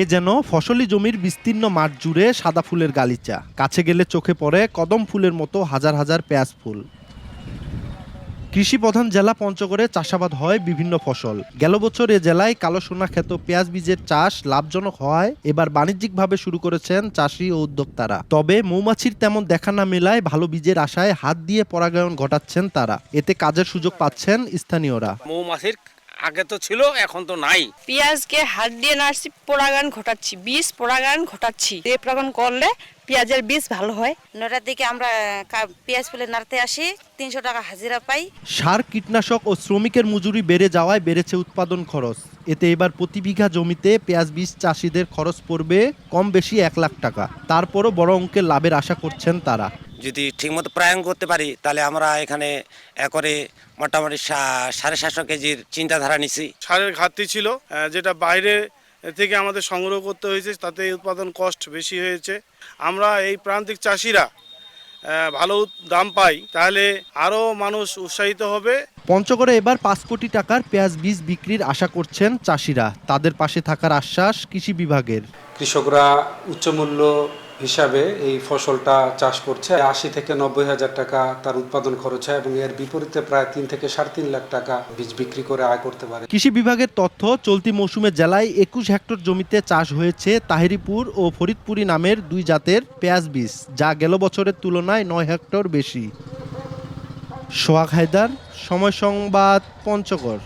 এ যেন ফসলি জমির বিস্তীর্ণ মাঠ জুড়ে সাদা ফুলের গালিচা। কাছে গেলে চোখে পড়ে কদম ফুলের মতো হাজার হাজার পেঁয়াজ ফুল। কৃষি প্রধান জেলা পঞ্চগড়ে চাষাবাদ হয় বিভিন্ন ফসল। গেল বছর এ জেলায় কালো সোনা খ্যাত পেঁয়াজ বীজের চাষ লাভজনক হওয়ায় এবার বাণিজ্যিকভাবে শুরু করেছেন চাষি ও উদ্যোক্তারা। তবে মৌমাছির তেমন দেখা না মেলায় ভালো বীজের আশায় হাত দিয়ে পরাগায়ন ঘটাচ্ছেন তারা। এতে কাজের সুযোগ পাচ্ছেন স্থানীয়রা। মৌমাছির আগে তো ছিল এখন তো নাই। পেঁয়াজকে হাত দিয়ে নাড়ছি পোড়াগান ঘটাচ্ছি বীজ পোড়াগান ঘটাচ্ছি। এই পোড়াগান করলে পেঁয়াজের বীজ ভালো হয়। নটার দিকে আমরা পেঁয়াজ ফুলে নাড়তে আসি তিনশো টাকা হাজিরা পাই। সার কীটনাশক ও শ্রমিকের মজুরি বেড়ে যাওয়ায় বেড়েছে উৎপাদন খরচ। এতে এবার প্রতি বিঘা জমিতে পেঁয়াজ বীজ চাষিদের খরচ পড়বে কম বেশি এক লাখ টাকা। তারপরও বড় অঙ্কের লাভের আশা করছেন তারা। যদি ঠিকমতো প্রয়োগ করতে পারি তাহলে আমরা এখানে একরে মোটামুটি সা- সাড়ে সাতশো কেজির চিন্তাধারা নিছি। সারের ঘাটতি ছিল যেটা বাইরে থেকে আমাদের সংগ্রহ করতে হয়েছে তাতে উৎপাদন কষ্ট বেশি হয়েছে। আমরা এই প্রান্তিক চাষিরা ভালো দাম পাই তাহলে আরও মানুষ উৎসাহিত হবে। পঞ্চগড়ে এবার পাঁচ কোটি টাকার পেঁয়াজ বীজ বিক্রির আশা করছেন চাষিরা। তাদের পাশে থাকার আশ্বাস কৃষি বিভাগের। কৃষকরা উচ্চমূল্য হিসাবে এই ফসলটা চাষ করছে। আশি থেকে নব্বই হাজার টাকা তার উৎপাদন খরচ হয় এবং এর বিপরীতে প্রায় তিন থেকে সাড়ে তিন লাখ টাকা বীজ বিক্রি করে আয় করতে পারে। কৃষি বিভাগের তথ্য, চলতি মৌসুমে জেলায় একুশ হেক্টর জমিতে চাষ হয়েছে তাহিরিপুর ও ফরিদপুরি নামের দুই জাতের পেঁয়াজ বীজ, যা গেল বছরের তুলনায় নয় হেক্টর বেশি। সোহাগ হায়দার, সময় সংবাদ, পঞ্চগড়।